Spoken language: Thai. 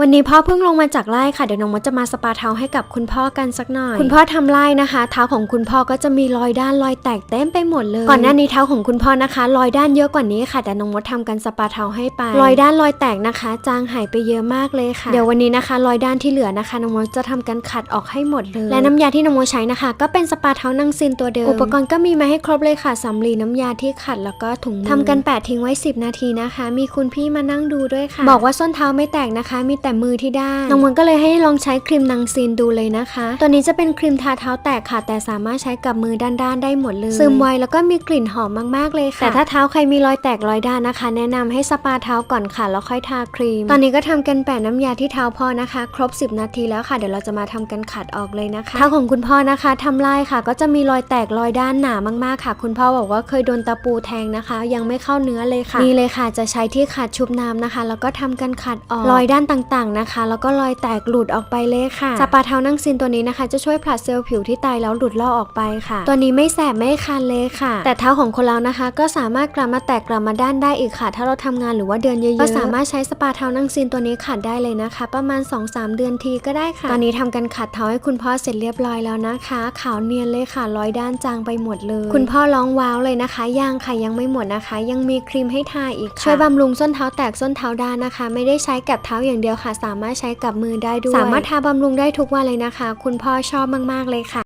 วันนี้พ่อเพิ่งลงมาจากไร่ค่ะเดี๋ยวน้องมดจะมาสปาเท้าให้กับคุณพ่อกันสักหน่อย คุณพ่อทำไร่นะคะ เท้าของคุณพ่อก็จะมีรอยด้านรอยแตกเต็มไปหมดเลย ก่อนหน้านี้เท้าของคุณพ่อนะคะ รอยด้านเยอะกว่านี้ค่ะ แต่น้องมดทำกันสปาเท้าให้ไป รอยด้านรอยแตกนะคะ จางหายไปเยอะมากเลยค่ะ เดี๋ยววันนี้นะคะ รอยด้านที่เหลือนะคะน้องมดจะทำการขัดออกให้หมดเลย และน้ำยาที่น้องมดใช้นะคะ ก็เป็นสปาเท้านั่งซินตัวเดิม อุปกรณ์ก็มีมาให้ครบเลยค่ะสำลีน้ำยาที่ขัดแล้วก็ถุงมือทำกันแปะทิ้งไว้ 10 นาทีนะคะ มีคุณพี่มานั่งดูด้วยค่ะ บอกว่าส้นเท้าไม่แตกนะคะมีแต่มือที่ด้านน้องมดก็เลยให้ลองใช้ครีมนางซินดูเลยนะคะ ตัวนี้จะเป็นครีมทาเท้าแตกค่ะ แต่สามารถใช้กับมือด้านๆได้หมดเลยซึมไวแล้วก็มีกลิ่นหอมมากๆเลยค่ะ แต่ถ้าเท้าใครมีรอยแตกรอยด้านนะคะ แนะนำให้สปาเท้าก่อนค่ะแล้วค่อยทาครีม ตอนนี้ก็ทำกันแปะน้ำยาที่เท้าพ่อนะคะ ครบ 10 นาทีแล้วค่ะเดี๋ยวเราจะมาทำกันขัดออกเลยนะคะเท้าของคุณพ่อนะคะทำลายค่ะ ก็จะมีรอยแตกรอยด้านหนามากๆค่ะ คุณพ่อบอกว่าเคยโดนตะปูแทงนะคะ ยังไม่เข้าเนื้อเลยค่ะนี่เลยค่ะจะใช้ที่ขัดชุบน้ำนะคะ แล้วก็ทำกันขัดออกรอยด้านต่างๆนะคะ แล้วก็รอยแตกหลุดออกไปเลยค่ะสปาเทานั่งซินตัวนี้นะคะ จะช่วยผลัดเซลล์ผิวที่ตายแล้วหลุดลอกออกไปค่ะ ตัวนี้ไม่แสบไม่คันเลยค่ะ แต่เท้าของคนเรานะคะ ก็สามารถกลับมาแตกกลับมาด้านได้อีกค่ะ ถ้าเราทำงานหรือว่าเดือนเยอะๆก็สามารถใช้สปาเทานั่งซินตัวนี้ขัดได้เลยนะคะ ประมาณ 2-3 เดือนทีก็ได้ค่ะ ตอนนี้ทำกันขัดเท้าให้คุณพ่อเสร็จเรียบร้อยแล้วนะคะ ขาวเนียนเลยค่ะรอยด้านจางไปหมดเลย คุณพ่อร้องว้าวเลยนะคะยังค่ะยังไม่หมดนะคะ ยังมีครีมให้ทาอีกค่ะช่วยบำรุงส้นเท้าแตกส้นเท้าด้านนะคะ ไม่ได้ใช้กับเท้าอย่างเดียวค่ะ สามารถใช้กับมือได้ด้วย สามารถทาบำรุงได้ทุกวันเลยนะคะ คุณพ่อชอบมากๆเลยค่ะ